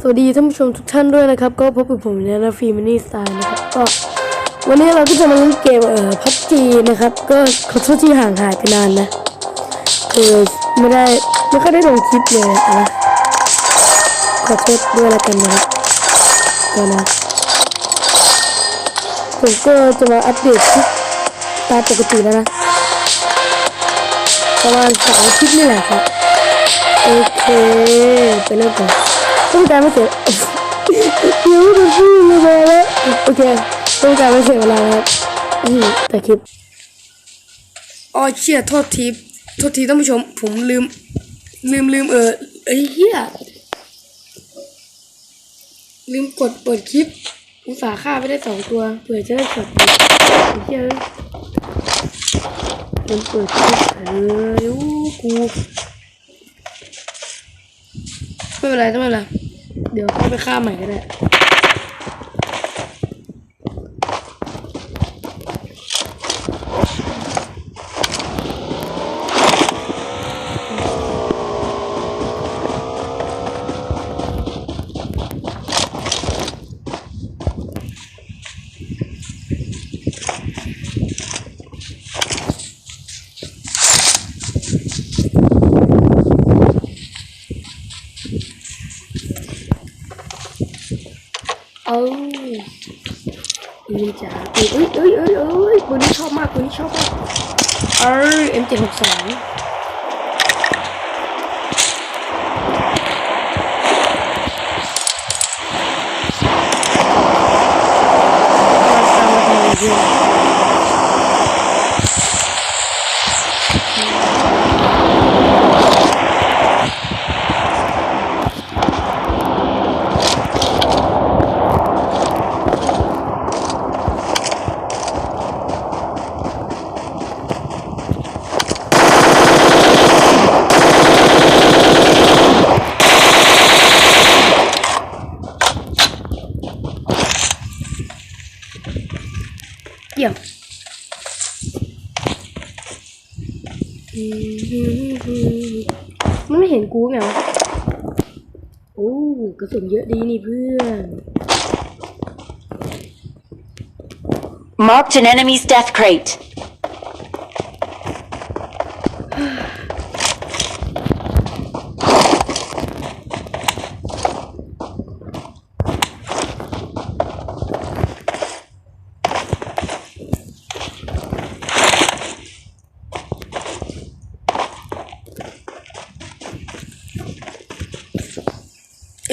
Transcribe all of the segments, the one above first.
สวัสดีท่านผู้ชมทุกท่านด้วยนะครับ ก็พบกับผมเนี่ยนะฟีมินี่สไตล์นะครับก็วันนี้เราก็จะมาเล่นเกมเอ่อพับจีนะครับ ก็ขอโทษที่ห่างหายไปนานนะคือไม่ได้ไม่ค่อยได้ลงคลิปเลยอะนะขอโทษด้วยละกันนะครับก็นะผมก็จะมาอัปเดตคลิปตามปกติแล้วนะประมาณสองคลิปนี่แหละครับ โอเคไปเริ่มกันต้องการไม่เสียเดี๋ยวจะพูดเลยแล้วโอเคต้องการไม่เสียเวลาครับอืมแต่คลิปอ๋อเชี่ยโทษทีโทษทีท่านผู้ชม ผมลืม ลืมลืมเออเอ้เฮียลืมกดเปิดคลิป อุตส่าห์ฆ่าไปได้สองตัวเผื่อจะได้กดอีกเฮียลืมเปิดคลิปเออยูกู ไม่เป็นไรไม่เป็นไร เดี๋ยวเข้าไปฆ่าใหม่ก็ได้ อุ้ยอุ้ยอุ้ยอ้ยปืนนี้ชอบมากปืนนี้ชอบมากเออเอ็มเจหกสอาทำอะไรอยู่ มันไม่เห็นกูไงวะโอ้กระสุนเยอะดีนี่เพื่อน Marked an enemy's death crate.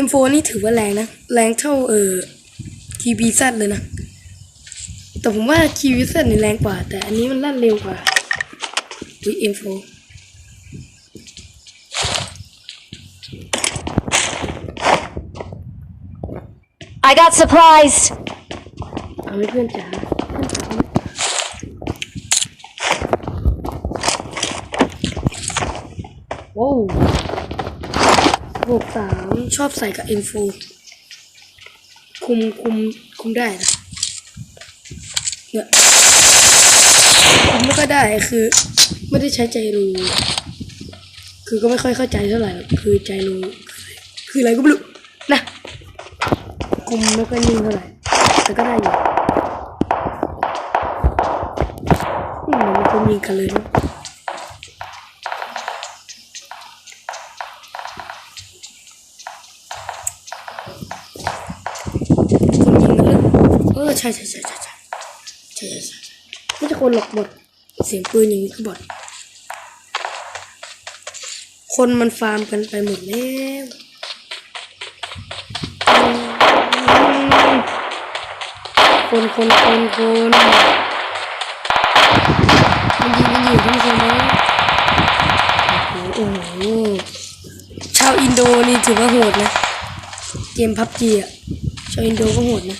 มโฟนี่ถือว่าแรงนะ แรงเท่าเออคีบีซัเลยนะ แต่ผมว่าคีบีซันี่แรงกว่า แต่อันนี้มันลั่นเร็วกว่าวิเอ็มโฟ I got supplies. เอาให้เพื่อนจ๋าโว้ว หกสามชอบใส่กับเอ็นโฟคุมคุมคุมได้นะเนี่ยคุมไม่ก็ได้คือ ไม่ได้ใช้ใจรูคือก็ไม่ค่อยเข้าใจเท่าไหร่คือใจรูคืออะไรก็ไม่รู้นะคุมไม่ค่อยนิ่งเท่าไหร่แต่ก็ได้อยู่มมันก็ยิงกันเลยนะ ใช่ใช่ใช่ใช่ใช่ใช่ใช่ไม่ใช่คนหลอกบอดเสียงปืนอย่างนี้คือบอดคนมันฟาร์มกันไปหมดแล้วคนคนคนคนมันยิงมันยิงทุกคนนะโอ้โหชาวอินโดนี่ถือว่าโหดนะ เกมพับจีอะชาวอินโดก็โหดนะ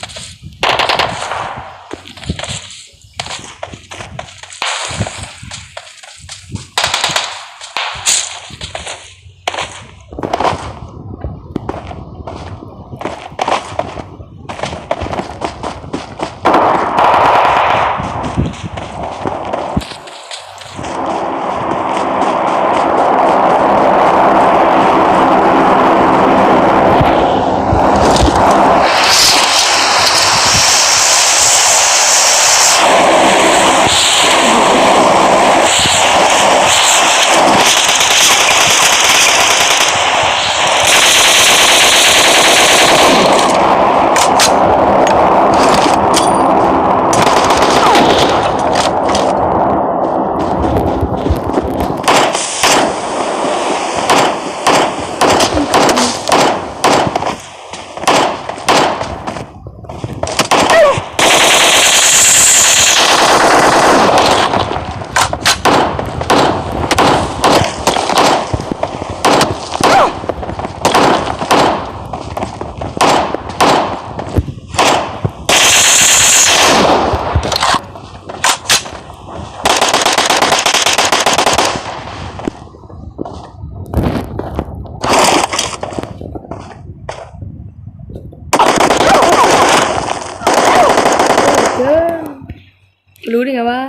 รู้ได้ไงว่า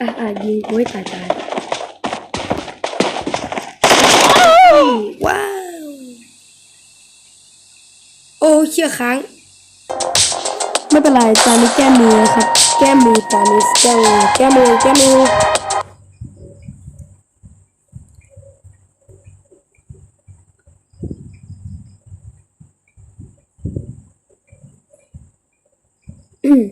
อะอะยิงกูให้ตายตายว้าว โอ้เชี่ยค้าง ไม่เป็นไรตอนนี้แก้มือครับ แก้มือตอนนี้แก้มือแก้มือแก้มืออืม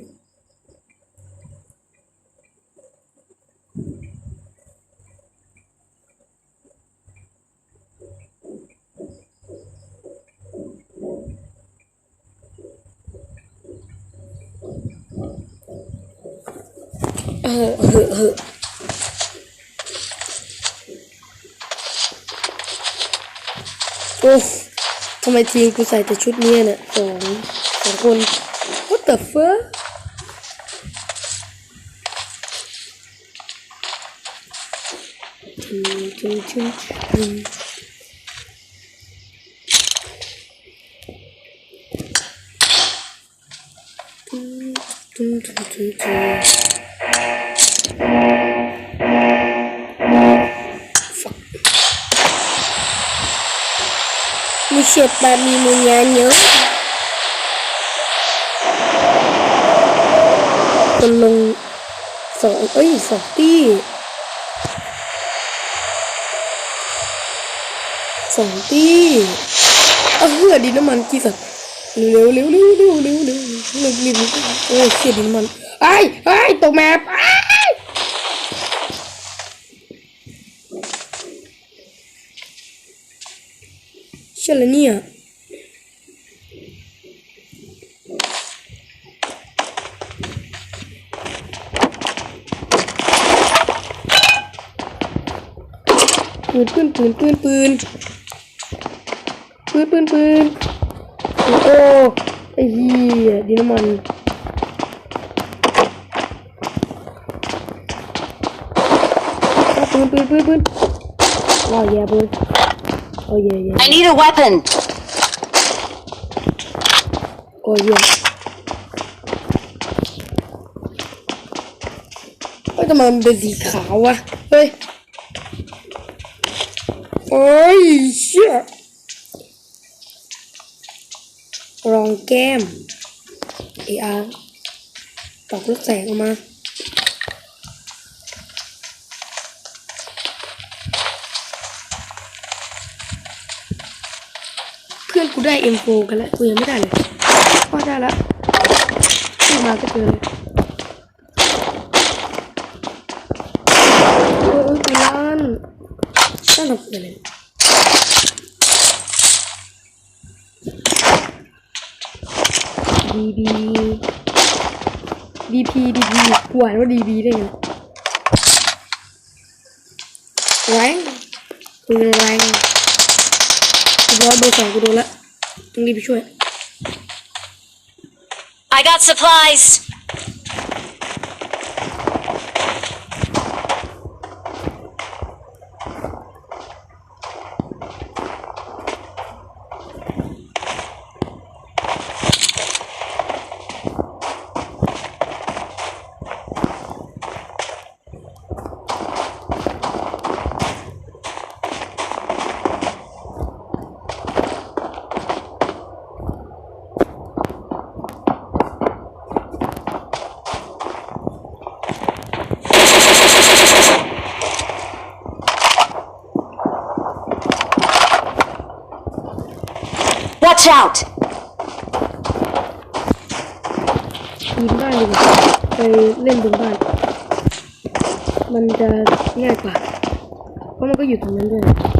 เออ เออเออโอ้ทำไมทีมกูใส่แต่ชุดเนี้ยเนี่ยสองสองคน what the fuck อืมจึงจึงอืมตึ้งตึ้งตึ้ งตึ้งตึ้ง Muszę bawi mnie nią. คนลงสองเอ้ยสองตี้สองตี้เอาเหือดินน้ำมันกี่สัตว์เร็วเร็วเร็วเร็วเร็วเร็วเร็วเร็วเร็วเออเชื่อแล้วเนี่ยปืนปืนปืนปืนปืนปืนปืนปืนโอ้ไอ้เหี้ยดินน้ำมันเอาปืนปืนปืนปืนว้าวแย่ปืนโอ้ยแย่แย่ I need a weapon. โอ้ยแย่เฮ้ยทำไมมันเป็นสีขาววะเฮ้ยโอ้ยเช่เหรอเนปืนปืนปืนปืนปืนปืนปืนปืนโอ้ไอ้เหี้ยดิน้ำมันปืนปืนปืนปืนว้าวแย่ปืน Oh yeah, yeah. I need a weapon. Oh yeah. Ôi, tao mà bị gì khảo à? Ôi. Ôi, shit. Wrong game. Ý à. Tọc nước sẹt không à? อนกูได้ M4 กันแล้วกูยังไม่ได้เลยว่าได้แล้วขึ้นมาก็เจอเลยโอ้ยกูลั่นตั้งแต่เกิดเลยดีบีดีพีดีพีกูอ่านว่าดีบีได้ไงแรงกูแรง ร้อยเบอร์สองกูโดนละต้องรีบไปช่วย I got supplies. Watch out. ยิงบ้านดีกว่าไปเล่นบนบ้าน มันจะง่ายกว่า เพราะมันก็อยู่ตรงนั้นด้วย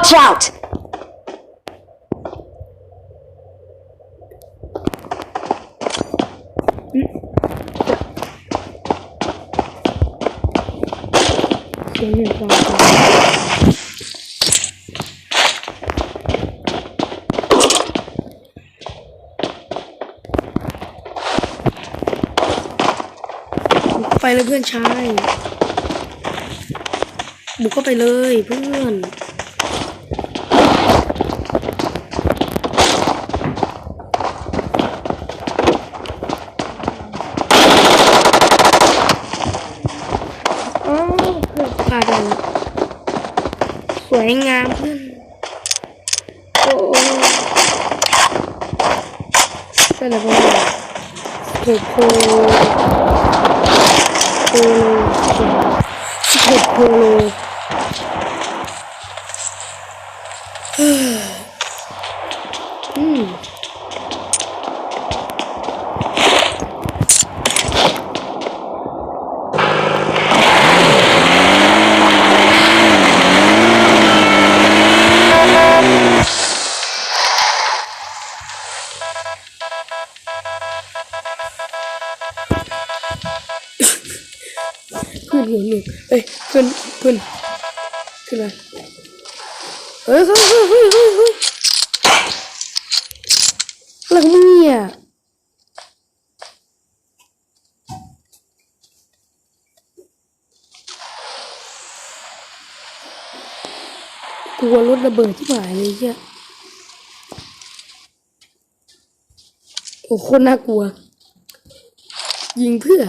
Watch out! ไปเลยเพื่อนชาย บุกเข้าไปเลยเพื่อน สวยงามเพื่อนโอ้โอ้ นอะไรบ้างโอ้โหโอ้โหโอ้โหเฮ้ยอืมเพื่อนหัวหนึ่งเอ้ยเพื่อนเพื่อนขึ้นเฮ้ยเฮ้ยเฮ้ยเฮ้ยเฮ้ยเฮ้ยอะไรของมึงเนี่ยกลัวรถระเบิดที่หมายเลยเชี่ยโอ้โคตรน่ากลัว ยิงเพื่อ